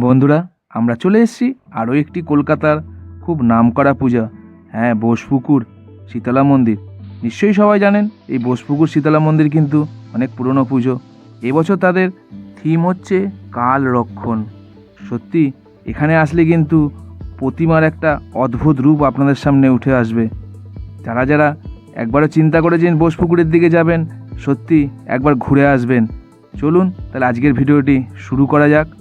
বন্ধুরা, আমরা চলে এসেছি আরও একটি কলকাতার খুব নামকরা পূজা। হ্যাঁ বোসপুকুর, শীতলা মন্দির। নিশ্চয়ই সবাই জানেন, এই বোসপুকুর, শীতলা মন্দির কিন্তু অনেক পুরনো পুজো। এবছর তাদের থিম হচ্ছে কাল রক্ষণ। সত্যি, এখানে আসলে কিন্তু প্রতিমার একটা অদ্ভুত রূপ আপনাদের সামনে উঠে আসবে। যারা যারা একবারও চিন্তা করেছেন বোসপুকুরের দিকে যাবেন, সত্যি একবার ঘুরে আসবেন। চলুন, তাহলে আজকের ভিডিওটি শুরু করা যাক।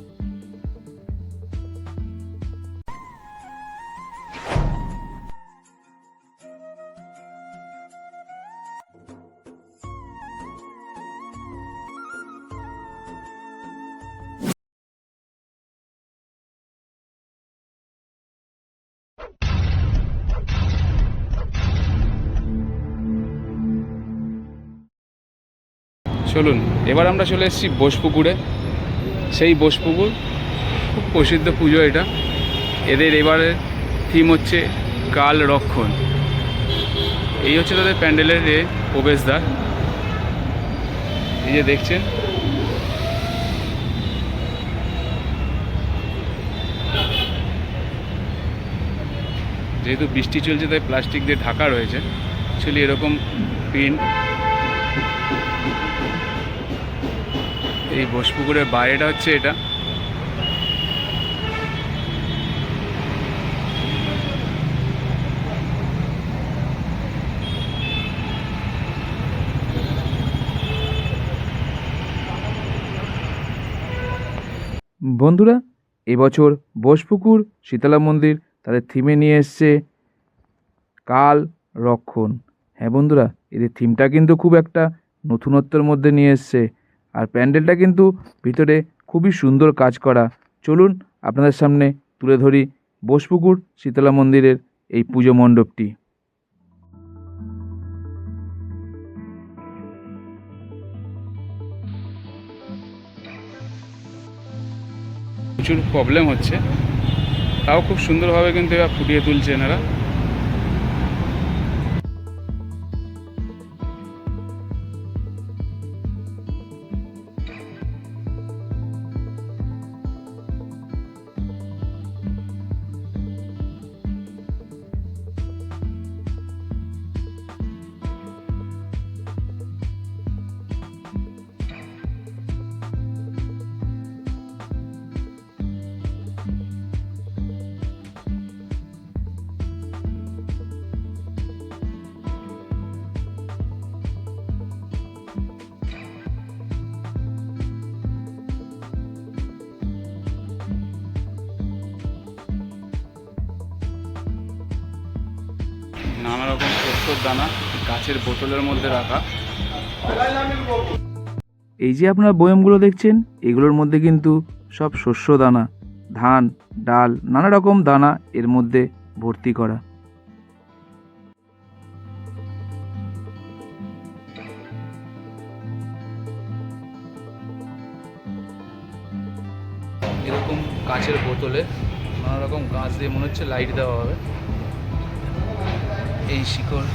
চলুন, এবার আমরা চলে এসেছি বোসপুকুরে। সেই বোসপুকুর, খুব প্রসিদ্ধ পুজো এটা। এদের এবারে থিম হচ্ছে কাল রক্ষণ। এই হচ্ছে তাদের প্যান্ডেলের এ প্রবেশদ্বার। এই যে দেখছেন। যেহেতু বৃষ্টি চলছে, তাই প্লাস্টিক দিয়ে ঢাকা রয়েছে। অ্যাকচুয়ালি এরকম প্রিন্ট এই বোসপুকুরের বাইরেটা হচ্ছে এটা। বন্ধুরা, এবছর বোসপুকুর, শীতলা মন্দির তাদের থিমে নিয়ে এসছে কাল রক্ষণ। হ্যাঁ বন্ধুরা, এদের থিমটা কিন্তু খুব একটা নতুনত্বের মধ্যে নিয়ে এসছে। আর প্যান্ডেলটা কিন্তু ভিতরে খুবই সুন্দর কাজ করা। চলুন আপনাদের সামনে তুলে ধরি বোসপুকুর শীতলা মন্দিরের এই পুজো মণ্ডপটি। প্রচুর প্রবলেম হচ্ছে। তাও খুব সুন্দরভাবে কিন্তু এরা ফুটিয়ে তুলছে এনারা। শস্যর দানা গাছের বোতলের মধ্যে রাখা। এই যে আপনার বয়মগুলো দেখছেন এগুলোর মধ্যে কিন্তু সব শস্য দানা ধান ডাল নানা রকম দানা এর মধ্যে ভর্তি করা। এরকম কাচের বোতলে নানা রকম গাছ দিয়ে মনে হচ্ছে লাইট দেওয়া হবে। এই শিকড়।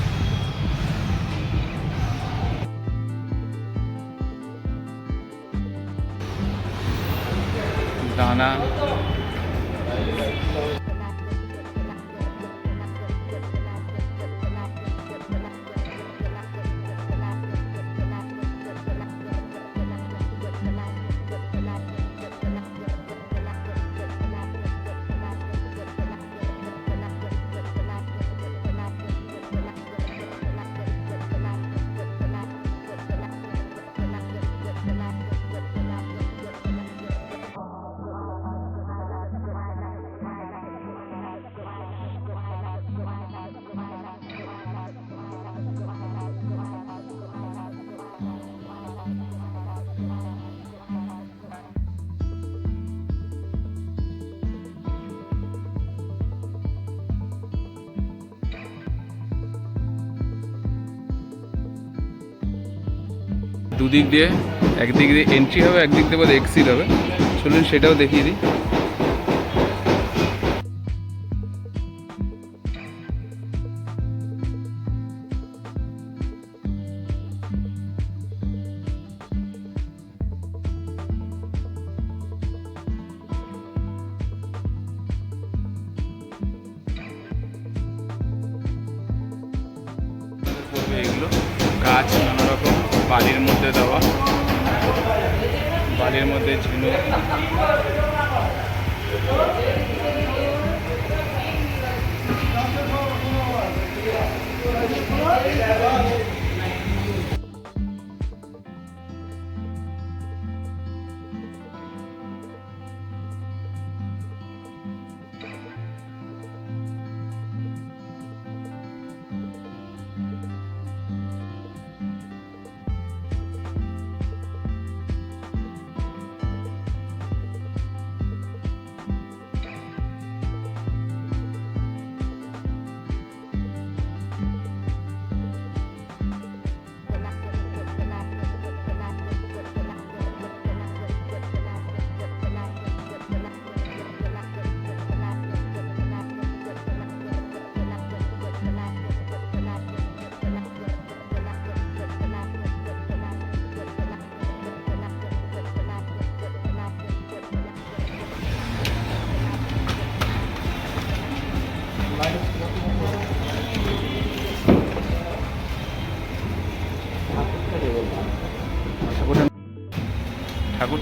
দানা। দুদিক দিয়ে, একদিক দিয়ে এন্ট্রি হবে, একদিক দিয়ে বোধ এক্সিট হবে। চলুন সেটাও দেখিয়ে দিই। এগুলো গাছ বালির মধ্যে দেওয়া। বালির মধ্যে ঝিনুক।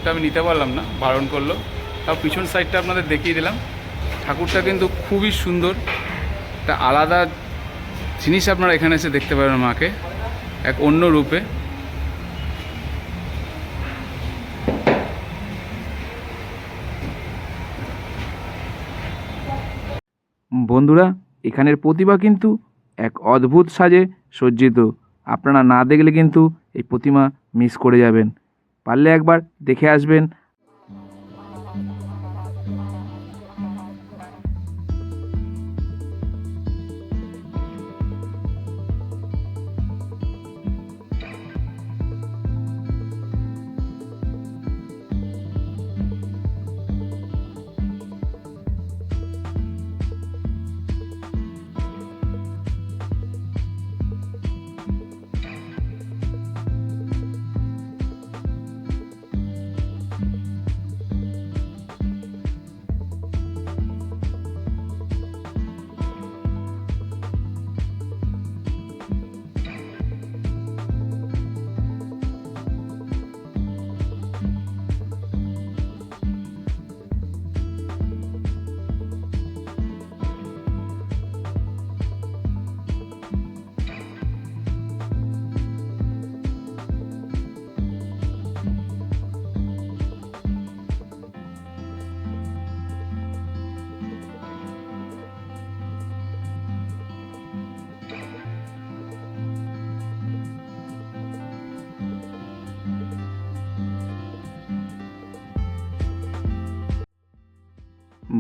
ঠাকুরটা আমি নিতে পারলাম না, বারণ করল। তাও পিছন সাইডটা আপনাদের দেখিয়ে দিলাম। ঠাকুরটা কিন্তু খুবই সুন্দর। একটা আলাদা জিনিস আপনারা এখানে এসে দেখতে পারেন মাকে, এক অন্য রূপে। বন্ধুরা, এখানের প্রতিমা কিন্তু এক অদ্ভুত সাজে সজ্জিত। আপনারা না দেখলে কিন্তু এই প্রতিমা মিস করে যাবেন। পারলে একবার দেখে আসবেন।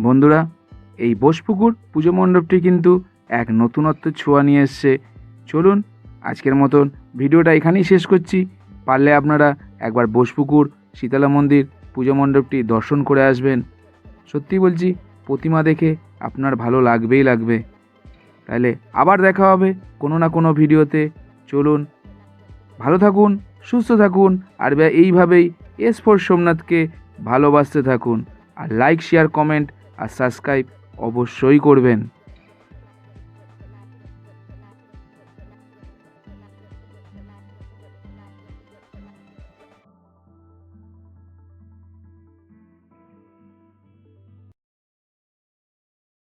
বন্ধুরা, এই বোসপুকুর পুজো মণ্ডপটি কিন্তু এক নতুনত্ব ছোঁয়া নিয়ে এসছে। চলুন, আজকের মতন ভিডিওটা এখানেই শেষ করছি। পারলে আপনারা একবার বোসপুকুর শীতলা মন্দির পুজো মণ্ডপটি দর্শন করে আসবেন। সত্যি বলছি, প্রতিমা দেখে আপনার ভালো লাগবেই লাগবে। তাহলে আবার দেখা হবে কোনো না কোনো ভিডিওতে। চলুন, ভালো থাকুন, সুস্থ থাকুন, আর এইভাবেই এস ফোর সোমনাথকে ভালোবাসতে থাকুন। আর লাইক শেয়ার কমেন্ট আর সাবস্ক্রাইব অবশ্যই করবেন।